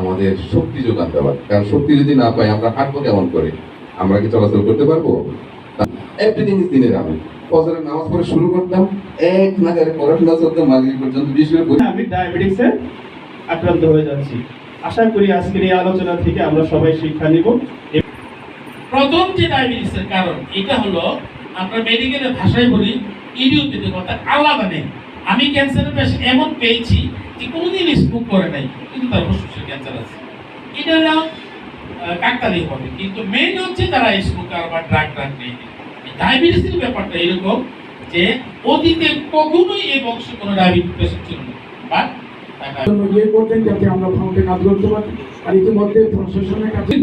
আমাদের শক্তি যোগান দেওয়ার। কারণ শক্তি যদি না পাই, আমরা হাঁটবো কেমন করে? আমরা কি চলাচল করতে পারব? এভরিথিং ইজ দিনের আমি ফজরের নামাজ পড়ে শুরু করতাম এক নাগারে পড়াশোনা চলতাম মাগরিব পর্যন্ত বিশেষ করে আমি ডায়াবেটিসে আক্রান্ত হয়ে যাচ্ছি। আশা করি আজকের এই আলোচনা থেকে আমরা সবাই শিক্ষা নিব। প্রথম যে ডায়াবেটিসের কারণ এটা হলো আমরা মেডিকেলের ভাষায় বলি ইডিওপ্যাথিক অর্থাৎ আলাদা নেই। আমি ক্যান্সারের পেশেন্ট এমন পেয়েছি যে কোনোদিন স্মোক করে নাই কিন্তু তার ফুসফুসের ক্যান্সার আছে। এটা কাকতালি হবে কিন্তু মেইন হচ্ছে তারা স্মোকার বা ড্রাগ ড্রাগ নেই। ডায়াবেটিসের ব্যাপারটা এরকম যে অতীতে কখনোই এই বংশে কোনো ডায়াবেটিস পেশেন্ট ছিল না। বাট জন্য ইয়ে করতেন যাতে আমরা ফাউন্ডে কাজ করতে পারি। আর ইতিমধ্যে প্রশাসনের কাছে